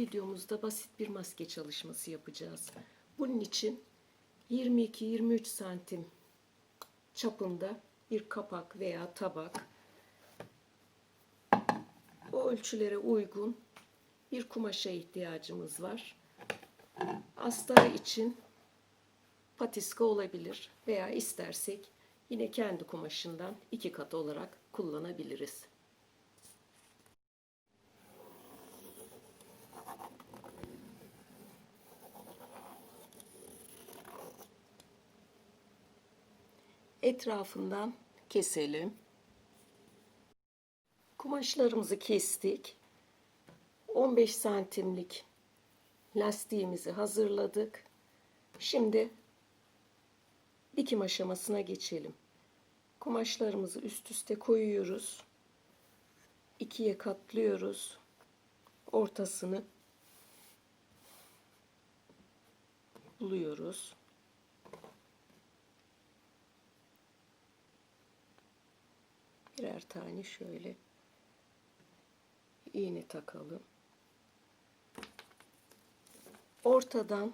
videomuzda basit bir maske çalışması yapacağız. Bunun için 22-23 santim çapında bir kapak veya tabak o ölçülere uygun bir kumaşa ihtiyacımız var. Astar için patiska olabilir veya istersek yine kendi kumaşından iki kat olarak kullanabiliriz. Etrafından keselim. Kumaşlarımızı kestik. 15 santimlik lastiğimizi hazırladık. Şimdi dikim aşamasına geçelim. Kumaşlarımızı üst üste koyuyoruz. İkiye katlıyoruz. Ortasını buluyoruz. Birer tane şöyle iğne takalım. Ortadan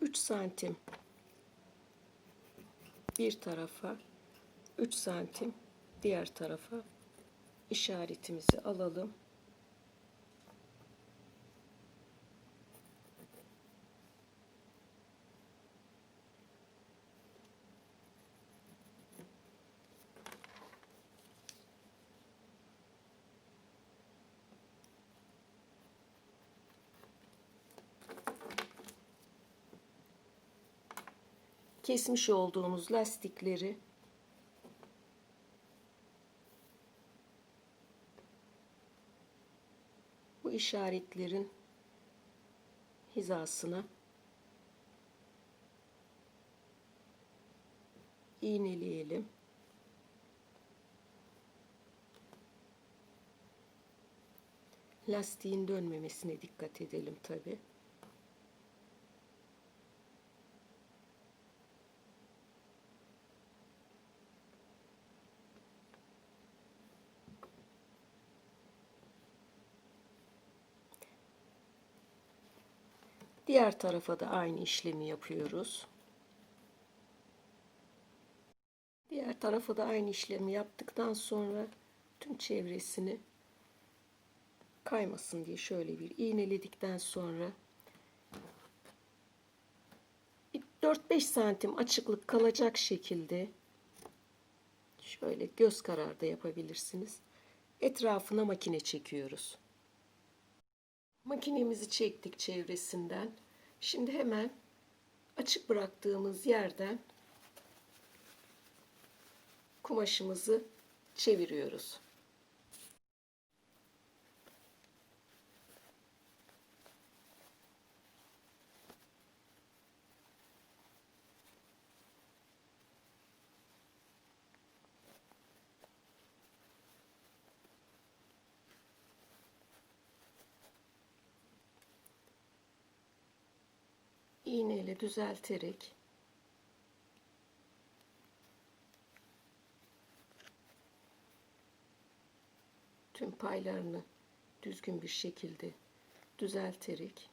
3 santim bir tarafa 3 santim diğer tarafa işaretimizi alalım. Kesmiş olduğumuz lastikleri bu işaretlerin hizasına iğneleyelim. Lastiğin dönmemesine dikkat edelim tabi. Diğer tarafa da aynı işlemi yapıyoruz. Diğer tarafa da aynı işlemi yaptıktan sonra tüm çevresini kaymasın diye şöyle bir iğneledikten sonra 4-5 santim açıklık kalacak şekilde şöyle göz kararda yapabilirsiniz. Etrafına makine çekiyoruz. Makinemizi çektik çevresinden. Şimdi hemen açık bıraktığımız yerden kumaşımızı çeviriyoruz. İğneyle düzelterek tüm paylarını düzgün bir şekilde düzelterek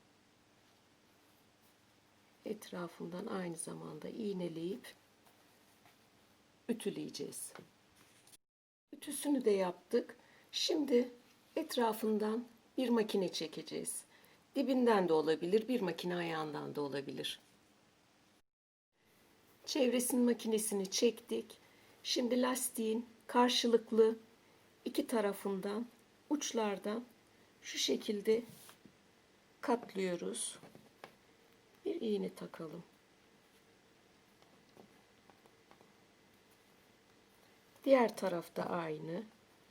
etrafından aynı zamanda iğneleyip ütüleyeceğiz. Ütüsünü de yaptık. Şimdi etrafından bir makine çekeceğiz. Dibinden de olabilir, bir makine ayağından da olabilir. Çevresinin makinesini çektik. Şimdi lastiğin karşılıklı iki tarafından uçlardan şu şekilde katlıyoruz. Bir iğne takalım. Diğer tarafta aynı.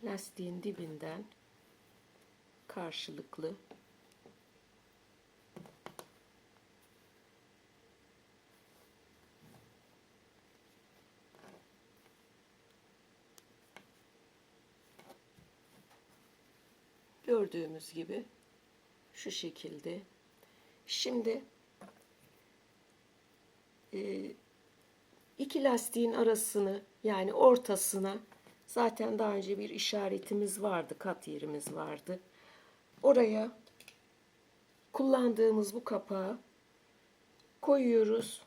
Lastiğin dibinden karşılıklı Gördüğümüz gibi şu şekilde. Şimdi e, iki lastiğin arasını yani ortasına zaten daha önce bir işaretimiz vardı, kat yerimiz vardı. oraya kullandığımız bu kapağı koyuyoruz.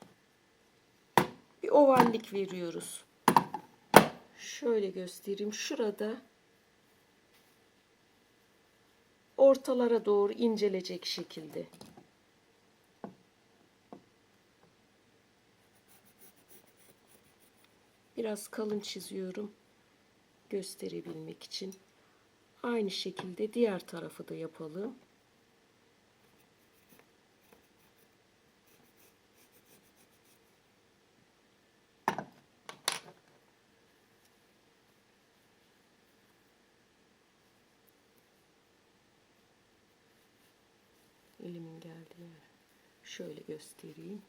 Bir ovallik veriyoruz. Şöyle göstereyim. Şurada ortalara doğru incelecek şekilde. Biraz kalın çiziyorum gösterebilmek için. Aynı şekilde diğer tarafı da yapalım. Elimin geldiği yer. Şöyle göstereyim.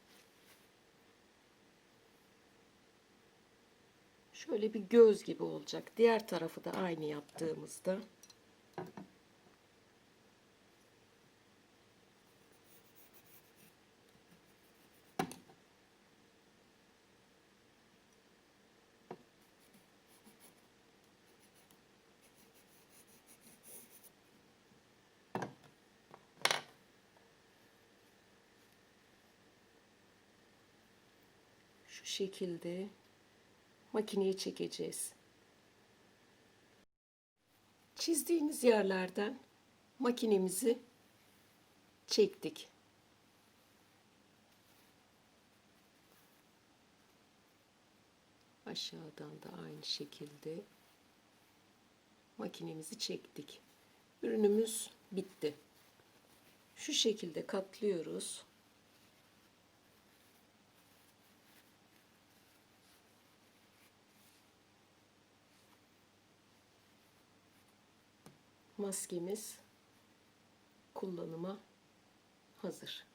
Şöyle bir göz gibi olacak. Diğer tarafı da aynı yaptığımızda. Şu şekilde makineye çekeceğiz. Çizdiğimiz yerlerden makinemizi çektik. Aşağıdan da aynı şekilde makinemizi çektik. Ürünümüz bitti. Şu şekilde katlıyoruz. Maskemiz kullanıma hazır.